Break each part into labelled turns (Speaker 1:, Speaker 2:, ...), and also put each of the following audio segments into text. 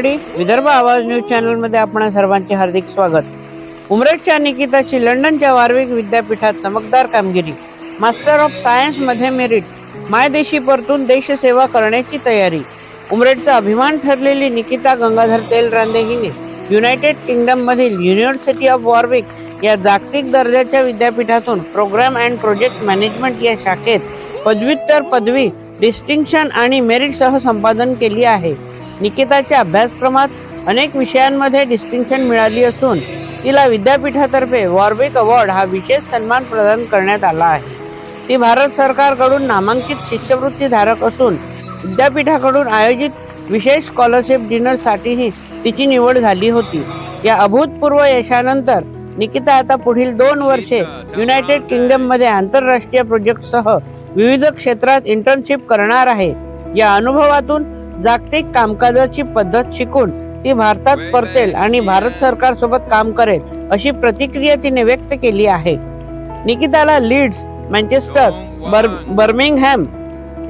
Speaker 1: मंडळी विदर्भ आवाज न्यूज चॅनलमध्ये आपण सर्वांचे हार्दिक स्वागत. उमरेडच्या निकिताची लंडनच्या वार्विक विद्यापीठात चमकदार कामगिरी. मास्टर ऑफ सायन्समध्ये मेरिट मायदेशी परतून देशसेवा करण्याची तयारी. उमरेडचा अभिमान ठरलेली निकिता गंगाधर तेलरांदे हिने युनायटेड किंगडम मधील युनिव्हर्सिटी ऑफ वॉर्विक या जागतिक दर्जाच्या विद्यापीठातून प्रोग्राम अँड प्रोजेक्ट मॅनेजमेंट या शाखेत पदव्युत्तर पदवी डिस्टिंक्शन आणि मेरिटसह संपादन केली आहे. निकिताच्या अभ्यासक्रमात अनेक विषयांमध्ये डिस्टिंक्शन मिळाली असून तिला विद्यापीठातर्फे वॉर्बेक अवॉर्ड हा विशेष सन्मान प्रदान करण्यात आला आहे. ती भारत सरकारकडून नामांकित शिष्यवृत्ती धारक असून विद्यापीठाकडून आयोजित विशेष स्कॉलरशिप डिनरसाठीही तिची निवड झाली होती. या अभूतपूर्व यशानंतर निकिता आता पुढील दोन वर्षे युनायटेड किंगडममध्ये आंतरराष्ट्रीय प्रोजेक्टसह विविध क्षेत्रात इंटर्नशिप करणार आहे. या अनुभवातून जागतिक कामकाजाची पद्धत शिकून ती भारतात परतेल आणि भारत सरकार सोबत काम करेल अशी प्रतिक्रिया तिने व्यक्त केली आहे. निकिताला लीड्स मँचेस्टर बर बर्मिंगहॅम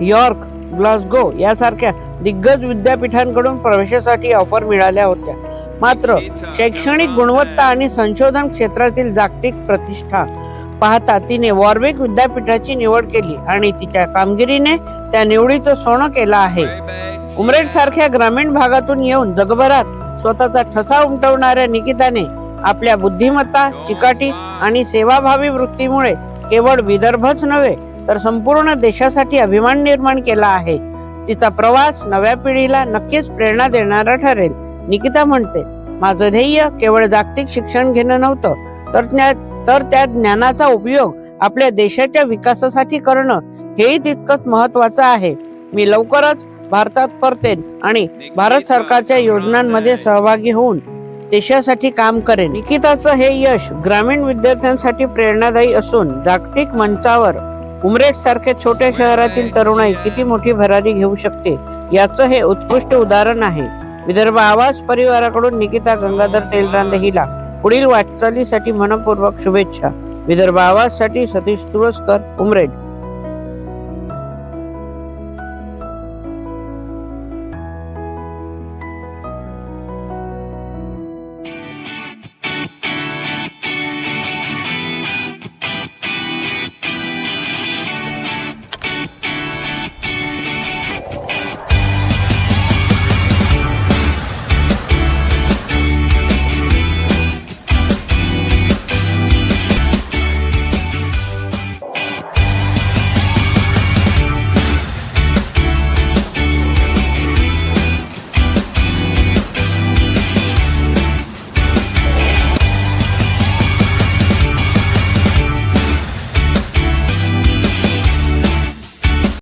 Speaker 1: यॉर्क ग्लासगो यासारख्या दिग्गज विद्यापीठांकडून प्रवेशासाठी ऑफर मिळाल्या होत्या. मात्र शैक्षणिक गुणवत्ता आणि संशोधन क्षेत्रातील जागतिक प्रतिष्ठा पाहता तिने वॉर्विक विद्यापीठाची निवड केली आणि तिच्या कामगिरीने त्या निवडीचं सोनं केलं आहे. उमरेड सारख्या ग्रामीण भागातून येऊन जगभरात स्वतःचा ठसा उमटवणाऱ्या निकिताने आपल्या बुद्धिमत्ता चिकाटी आणि सेवाभावी वृत्तीमुळे केवळ विदर्भच नव्हे तर संपूर्ण देशासाठी अभिमान निर्माण केला आहे. तिचा प्रवास नव्या पिढीला नक्कीच प्रेरणा देणारा ठरेल निकिता म्हणते. माझं ध्येय केवळ जागतिक शिक्षण घेणं नव्हतं तर त्या तर त्या ज्ञानाचा उपयोग आपल्या देशाच्या विकासासाठी करणं हेही तितकंच महत्वाचं आहे. मी लवकरच भारतात परतेन आणि भारत सरकारच्या योजनांमध्ये सहभागी होऊन देशासाठी काम करेन. निकिताचं हे यश ग्रामीण विद्यार्थ्यांसाठी प्रेरणादायी असून जागतिक मंचावर उमरेट सारख्या छोट्या शहरातील तरुणाई किती मोठी भरारी घेऊ शकते याचं हे उत्कृष्ट उदाहरण आहे. विदर्भ आवाज परिवाराकडून निकिता गंगाधर तेलरांदे हिला पुढील वाटचालीसाठी मनपूर्वक शुभेच्छा. विदर्भ आवाजसाठी सतीश तुळसकर उमरेड.